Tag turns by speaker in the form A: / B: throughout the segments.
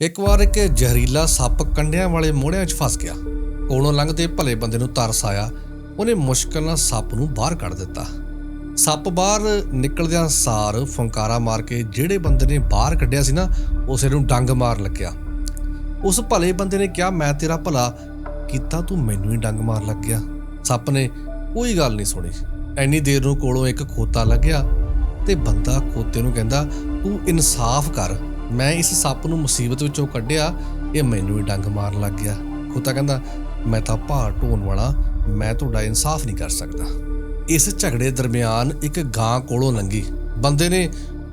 A: ਇੱਕ ਵਾਰ ਇੱਕ ਜ਼ਹਿਰੀਲਾ ਸੱਪ ਕੰਡਿਆਂ ਵਾਲੇ ਮੋਹੜਿਆਂ ਵਿੱਚ ਫਸ ਗਿਆ। ਕੋਲੋਂ ਲੰਘਦੇ ਭਲੇ ਬੰਦੇ ਨੂੰ ਤਰਸ ਆਇਆ। ਉਹਨੇ ਮੁਸ਼ਕਲ ਨਾਲ ਸੱਪ ਨੂੰ ਬਾਹਰ ਕੱਢ ਦਿੱਤਾ। ਸੱਪ ਬਾਹਰ ਨਿਕਲਦਿਆਂ ਸਾਰ ਫੰਕਾਰਾ ਮਾਰ ਕੇ ਜਿਹੜੇ ਬੰਦੇ ਨੇ ਬਾਹਰ ਕੱਢਿਆ ਸੀ ਨਾ ਉਸੇ ਨੂੰ ਡੰਗ ਮਾਰ ਲੱਗਿਆ। ਉਸ ਭਲੇ ਬੰਦੇ ਨੇ ਕਿਹਾ, ਮੈਂ ਤੇਰਾ ਭਲਾ ਕੀਤਾ, ਤੂੰ ਮੈਨੂੰ ਹੀ ਡੰਗ ਮਾਰ ਲੱਗ ਗਿਆ। ਸੱਪ ਨੇ ਕੋਈ ਗੱਲ ਨਹੀਂ ਸੁਣੀ। ਐਨੀ ਦੇਰ ਨੂੰ ਕੋਲੋਂ ਇੱਕ ਖੋਤਾ ਲੱਗਿਆ ਤੇ ਬੰਦਾ ਖੋਤੇ ਨੂੰ ਕਹਿੰਦਾ, ਤੂੰ ਇਨਸਾਫ ਕਰ। ਮੈਂ ਇਸ ਸੱਪ ਨੂੰ ਮੁਸੀਬਤ ਵਿੱਚੋਂ ਕੱਢਿਆ, ਇਹ ਮੈਨੂੰ ਹੀ ਡੰਗ ਮਾਰਨ ਲੱਗ ਗਿਆ। ਖੋਤਾ ਕਹਿੰਦਾ, ਮੈਂ ਤਾਂ ਭਾਰ ਢੋਣ ਵਾਲਾ, ਮੈਂ ਤੁਹਾਡਾ ਇਨਸਾਫ ਨਹੀਂ ਕਰ ਸਕਦਾ। ਇਸ ਝਗੜੇ ਦਰਮਿਆਨ ਇੱਕ ਗਾਂ ਕੋਲੋਂ ਲੰਗੀ ਬੰਦੇ ਨੇ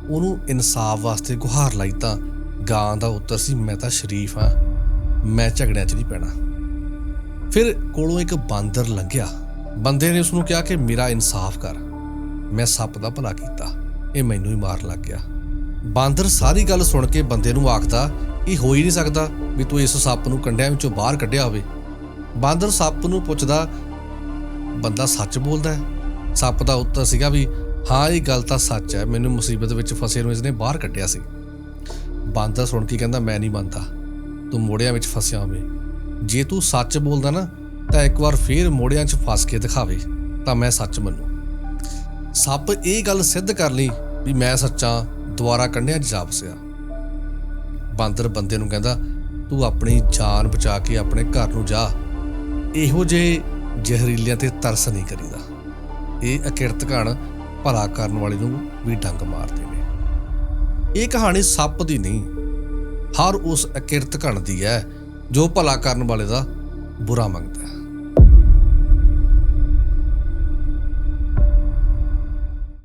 A: ਉਹਨੂੰ ਇਨਸਾਫ ਵਾਸਤੇ ਗੁਹਾਰ ਲਾਈ ਤਾਂ ਗਾਂ ਦਾ ਉੱਤਰ ਸੀ, ਮੈਂ ਤਾਂ ਸ਼ਰੀਫ ਹਾਂ, ਮੈਂ ਝਗੜਿਆਂ 'ਚ ਨਹੀਂ ਪੈਣਾ। ਫਿਰ ਕੋਲੋਂ ਇੱਕ ਬਾਂਦਰ ਲੰਘਿਆ। ਬੰਦੇ ਨੇ ਉਸ ਨੂੰ ਕਿਹਾ ਕਿ, ਮੇਰਾ ਇਨਸਾਫ ਕਰ, ਮੈਂ ਸੱਪ ਦਾ ਭਲਾ ਕੀਤਾ, ਇਹ ਮੈਨੂੰ ਹੀ ਮਾਰ ਲੱਗ ਗਿਆ। ਬਾਂਦਰ ਸਾਰੀ ਗੱਲ ਸੁਣ ਕੇ ਬੰਦੇ ਨੂੰ ਆਖਦਾ, ਇਹ ਹੋ ਹੀ ਨਹੀਂ ਸਕਦਾ ਵੀ ਤੂੰ ਇਸ ਸੱਪ ਨੂੰ ਕੰਡਿਆਂ ਵਿੱਚੋਂ ਬਾਹਰ ਕੱਢਿਆ ਹੋਵੇ। ਬਾਂਦਰ ਸੱਪ ਨੂੰ ਪੁੱਛਦਾ, ਬੰਦਾ ਸੱਚ ਬੋਲਦਾ ਹੈ? ਸੱਪ ਦਾ ਉੱਤਰ ਸੀਗਾ ਵੀ, ਹਾਂ, ਇਹ ਗੱਲ ਤਾਂ ਸੱਚ ਹੈ, ਮੈਨੂੰ ਮੁਸੀਬਤ ਵਿੱਚ ਫਸੇ ਨੂੰ ਇਸਨੇ ਬਾਹਰ ਕੱਢਿਆ ਸੀ। ਬਾਂਦਰ ਸੁਣ ਕੇ ਕਹਿੰਦਾ, ਮੈਂ ਨਹੀਂ ਮੰਨਦਾ, ਤੂੰ ਮੋੜਿਆਂ ਵਿੱਚ ਫਸਿਆ ਹੋਵੇ। ਜੇ ਤੂੰ ਸੱਚ ਬੋਲਦਾ ਨਾ, ਤਾਂ ਇੱਕ ਵਾਰ ਫੇਰ ਮੋੜਿਆਂ 'ਚ ਫਸ ਕੇ ਦਿਖਾਵੇ, ਤਾਂ ਮੈਂ ਸੱਚ ਮੰਨੂ। ਸੱਪ ਇਹ ਗੱਲ ਸਿੱਧ ਕਰ ਲਈ ਵੀ ਮੈਂ ਸੱਚਾ ਦੁਆਰਾ ਕੰਢਿਆਂ 'ਚ ਜਾ ਫਸਿਆ ਬਾਂਦਰ ਬੰਦੇ ਨੂੰ ਕਹਿੰਦਾ, ਤੂੰ ਆਪਣੀ ਜਾਨ ਬਚਾ ਕੇ ਆਪਣੇ ਘਰ ਨੂੰ ਜਾ। ਇਹੋ ਜਿਹੇ ਜ਼ਹਿਰੀਲਿਆਂ ਤੇ ਤਰਸ ਨਹੀਂ ਕਰੀਦਾ। ਇਹ ਅਕਿਰਤ ਘਣ ਭਲਾ ਕਰਨ ਵਾਲੇ ਨੂੰ ਵੀ ਡੰਗ ਮਾਰਦੇ ਨੇ ਇਹ ਕਹਾਣੀ ਸੱਪ ਦੀ ਨਹੀਂ, ਹਰ ਉਸ ਅਕਿਰਤ ਘਣ ਦੀ ਹੈ, ਜੋ ਭਲਾ ਕਰਨ ਵਾਲੇ ਦਾ ਬੁਰਾ ਮੰਗਦਾ ਹੈ।